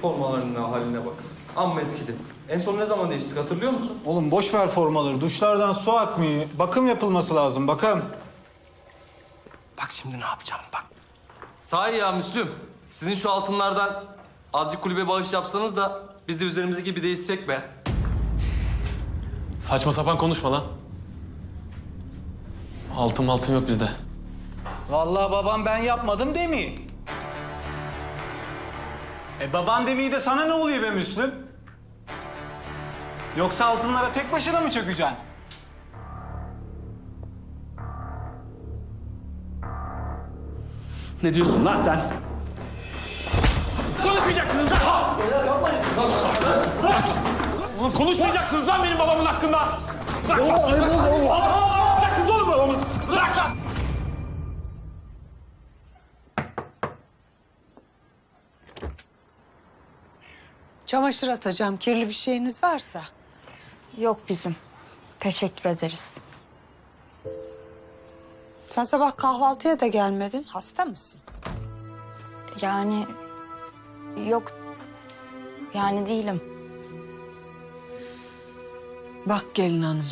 Şu formaların ne haline bak. Amma eskidi. En son ne zaman değiştik hatırlıyor musun? Oğlum boş ver formaları. Duşlardan su akmıyor. Bakım yapılması lazım. Bakım. Bak şimdi ne yapacağım bak. Sahi ya Müslüm. Sizin şu altınlardan azıcık kulübe bağış yapsanız da biz de üzerimizdeki bir değişsek be. Saçma sapan konuşma lan. Altın altın yok bizde. Vallahi babam ben yapmadım demiyor. E baban demiyor de sana ne oluyor be Müslüm? Yoksa altınlara tek başına mı çökeceksin? Ne diyorsun lan sen? Konuşmayacaksınız lan! Bırak! Oğlum konuşmayacaksınız lan benim babamın hakkında! Bırak! Konuşmayacaksınız Çamaşır atacağım. Kirli bir şeyiniz varsa. Yok bizim. Teşekkür ederiz. Sen sabah kahvaltıya da gelmedin. Hasta mısın? Yani yok. Yani değilim. Bak gelin hanım.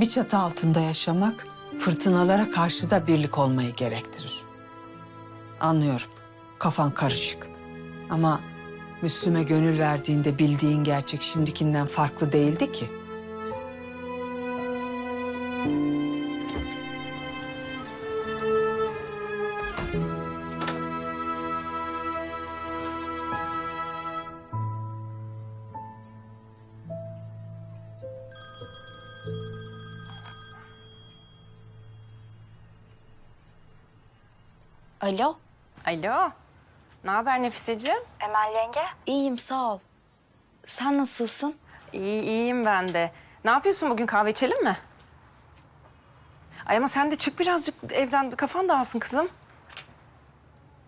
Bir çatı altında yaşamak fırtınalara karşı da birlik olmayı gerektirir. Anlıyorum. Kafan karışık. Ama Müslüme gönül verdiğinde bildiğin gerçek şimdikinden farklı değildi ki. Alo. Alo. Ne haber Nefiseciğim? Emel yenge. İyiyim sağ ol. Sen nasılsın? İyi, iyiyim ben de. Ne yapıyorsun bugün kahve içelim mi? Ay ama sen de çık birazcık evden kafan dağılsın kızım.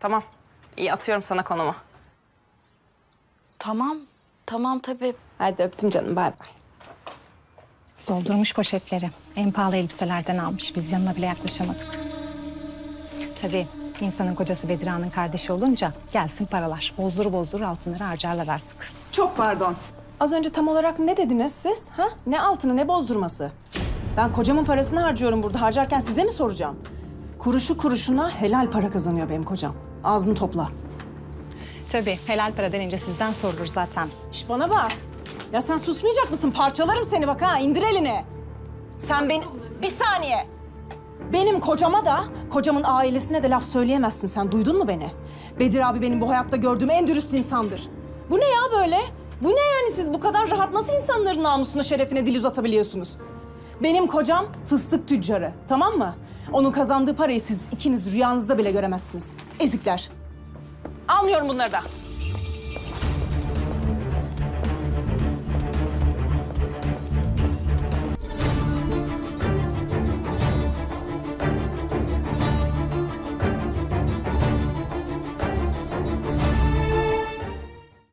Tamam. İyi atıyorum sana konumu. Tamam. Tamam tabii. Hadi öptüm canım bay bay. Doldurmuş poşetleri. En pahalı elbiselerden almış. Biz yanına bile yaklaşamadık. Tabii insanın kocası Bedira'nın kardeşi olunca gelsin paralar. Bozduru bozduru altınları harcarlar artık. Çok pardon. Az önce tam olarak ne dediniz siz? Ha? Ne altını ne bozdurması? Ben kocamın parasını harcıyorum burada. Harcarken size mi soracağım? Kuruşu kuruşuna helal para kazanıyor benim kocam. Ağzını topla. Tabii helal para denince sizden sorulur zaten. Şş bana bak. Ya sen susmayacak mısın? Parçalarım seni bak ha. İndir elini. Sen beni... Bir saniye. Benim kocama da, kocamın ailesine de laf söyleyemezsin sen. Duydun mu beni? Bedir abi benim bu hayatta gördüğüm en dürüst insandır. Bu ne ya böyle? Bu ne yani siz bu kadar rahat nasıl insanların namusuna, şerefine dil uzatabiliyorsunuz? Benim kocam fıstık tüccarı, tamam mı? Onun kazandığı parayı siz ikiniz rüyanızda bile göremezsiniz. Ezikler. Almıyorum bunları da.